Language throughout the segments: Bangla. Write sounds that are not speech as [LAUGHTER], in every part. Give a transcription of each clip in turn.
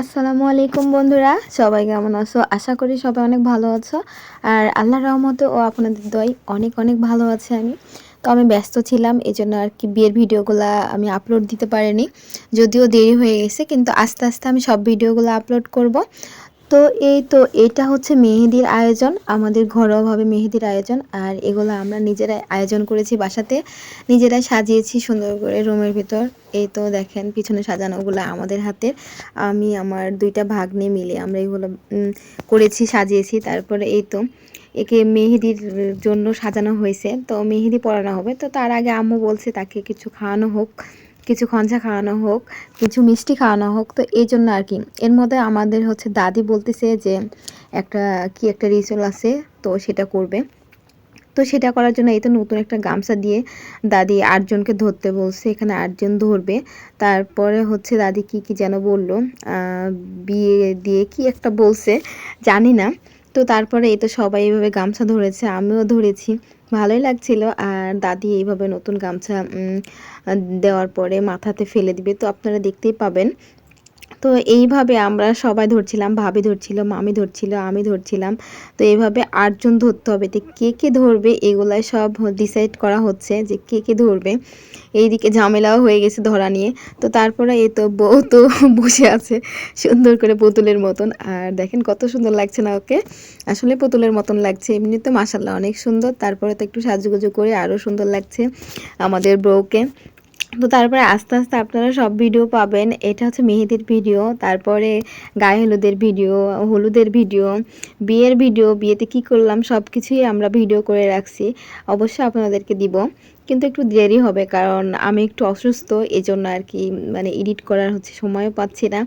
আসসালামু আলাইকুম বন্ধুরা, সবাই কেমন আছো? আশা করি সবাই অনেক ভালো আছো। আর আল্লাহ রহমতে ও আপনাদের দয় অনেক অনেক ভালো আছে আমি। তো আমি ব্যস্ত ছিলাম এই জন্য আর কি বিয়ের ভিডিওগুলো আমি আপলোড দিতে পারিনি। যদিও দেরি হয়ে গেছে, কিন্তু আস্তে আস্তে আমি সব ভিডিওগুলো আপলোড করব। তো এই তো, এটা হচ্ছে মেহেদির আয়োজন, আমাদের ঘরোয়াভাবে মেহেদির আয়োজন, আর এগুলো আমরা নিজেরাই আয়োজন করেছি বাসাতে, নিজেরাই সাজিয়েছি সুন্দর করে রুমের ভিতর। এই তো দেখেন, পিছনে সাজানোগুলো আমাদের হাতের আমি, আমার দুইটা ভাগ নিয়ে মিলে আমরা এগুলো করেছি, সাজিয়েছি, তারপরে এই তো, একে মেহেদির জন্য সাজানো হয়েছে, তো মেহেদি পরানো হবে, তো তার আগে আম্মু বলছে তাকে কিছু খাওয়ানো হোক। কিছু খঞ্চা খাওয়ানো হোক, কিছু মিষ্টি খাওয়ানো হোক, তো এই জন্য আর কি। এর মধ্যে আমাদের হচ্ছে দাদি বলতেছে যে, একটা কি একটা রিচুয়াল আছে, তো সেটা করবে। তো সেটা করার জন্য এই তো নতুন একটা গামছা দিয়ে দাদি আটজনকে ধরতে বলছে, এখানে আটজন ধরবে। তারপরে হচ্ছে দাদি কি কি যেন বলল বিয়ে দিয়ে কি একটা বলছে, জানি না। তো তারপরে এই তো সবাই এইভাবে গামছা ধরেছে, আমিও ধরেছি। ভালোই লাগছিল। আর দাদি এইভাবে নতুন গামছা দেওয়ার পরে মাথাতে ফেলে দিবে। তো আপনারা দেখতেই পাবেন তো এইভাবে আমরা সবাই ধরছিলাম, ভাবি ধরছিল, মামি ধরছিল, আমি ধরছিলাম। তো এইভাবে আটজন ধরতে হবে। তো কে কে ধরবে এগুলাই সব ডিসাইড করা হচ্ছে যে কে কে ধরবে। এইদিকে ঝামেলাও হয়ে গেছে ধরা নিয়ে। তো তারপরে এই তো বউ তো [LAUGHS] বসে আছে সুন্দর করে পুতুলের মতন। আর দেখেন কত সুন্দর লাগছে না ওকে। আসলে পুতুলের মতন লাগছে। এমনি তো মাসাল্লাহ অনেক সুন্দর। তারপরে তো একটু সাজুগুজু করে আরও সুন্দর লাগছে আমাদের বউকে। তো তারপরে আস্তে আস্তে আপনারা সব ভিডিও পাবেন। এটা হচ্ছে মেহেদির ভিডিও তারপরে গায়ে হলুদের ভিডিও হলুদের ভিডিও বিয়ের ভিডিও বিয়েতে কি করলাম সব কিছুই আমরা ভিডিও করে রাখছি। অবশ্যই আপনাদেরকে দিব, কিন্তু একটু দেরি হবে কারণ আমি একটু অসুস্থ এই জন্য আর কি মানে এডিট করার হচ্ছে সময়ও পাচ্ছি না।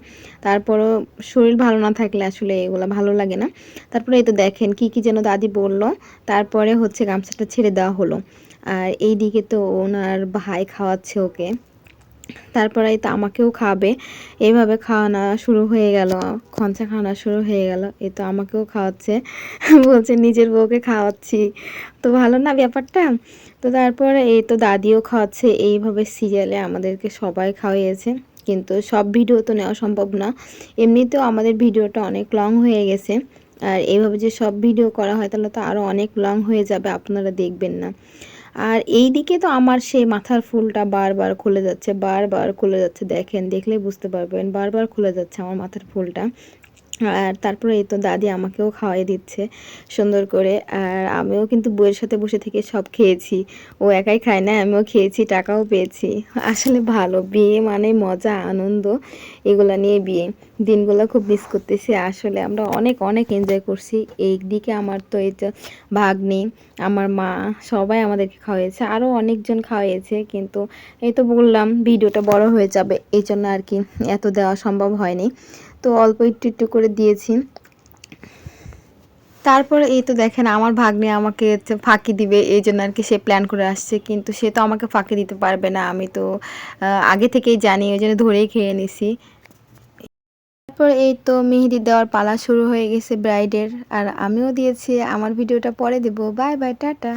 তারপরও শরীর ভালো না থাকলে আসলে এগুলো ভালো লাগে না। তারপরে এই তো দেখেন কি কি যেন দাদি বলল। তারপরে হচ্ছে গামছাটা ছেড়ে দেওয়া হলো। আর এই দিকে তো ওনার ভাই খাওয়াচ্ছে ওকে। তারপরে তো আমাকেও খাবে। এইভাবে খাওয়ানো শুরু হয়ে গেল খঞ্চা খাওয়ানো শুরু হয়ে গেল। এই তো আমাকেও খাওয়াচ্ছে, বলছে নিজের বউকে খাওয়াচ্ছি। তো ভালো না ব্যাপারটা? তো তারপরে এই তো দাদিও খাওয়াচ্ছে, এইভাবে সিরিয়ালে আমাদেরকে সবাই খাওয়াইয়েছে কিন্তু সব ভিডিও তো নেওয়া সম্ভব না। এমনিতেও আমাদের ভিডিওটা অনেক লং হয়ে গেছে। আর এইভাবে যে সব ভিডিও করা হয়, তাহলে তো আরও অনেক লং হয়ে যাবে, আপনারা দেখবেন না। আর এই দিকে তো আমার সেই মাথার ফুলটা বারবার খুলে যাচ্ছে, বারবার খুলে যাচ্ছে। দেখেন, দেখলেই বুঝতে পারবেন, বারবার খুলে যাচ্ছে আমার মাথার ফুলটা। আর তারপরে এই তো দাদি আমাকেও খাওয়াই দিচ্ছে সুন্দর করে। আর আমিও কিন্তু বইয়ের সাথে বসে থেকে সব খেয়েছি। ও একাই খায় না, আমিও খেয়েছি, টাকাও পেয়েছি। আসলে ভালো, বিয়ে মানে মজা, আনন্দ, এগুলা নিয়ে বিয়ে। দিনগুলো খুব মিস করতেছি। আসলে আমরা অনেক অনেক এনজয় করছি। এই দিকে আমার তো এই তো ভাগ্নি, আমার মা, সবাই আমাদেরকে খাওয়াইছে। আরও অনেকজন খাওয়াইছে, কিন্তু এই তো বললাম, ভিডিওটা বড় হয়ে যাবে। এই জন্য আর কি এত দেওয়া সম্ভব হয়নি। তো অল্প একটু একটু করে দিয়েছি। তারপরে এই তো দেখেন আমার ভাগ্নে আমাকে ফাঁকি দিবে, এই জন্য আর কি সে প্ল্যান করে আসছে। কিন্তু সে তো আমাকে ফাঁকি দিতে পারবে না, আমি তো আগে থেকেই জানি, ওই জন্য ধরেই খেয়ে নিছি। তারপর এই তো মেহেদি দেওয়ার পালা শুরু হয়ে গেছে ব্রাইডের আর আমিও দিয়েছি, আমার ভিডিওটা পরে দেবো। Bye bye, tata.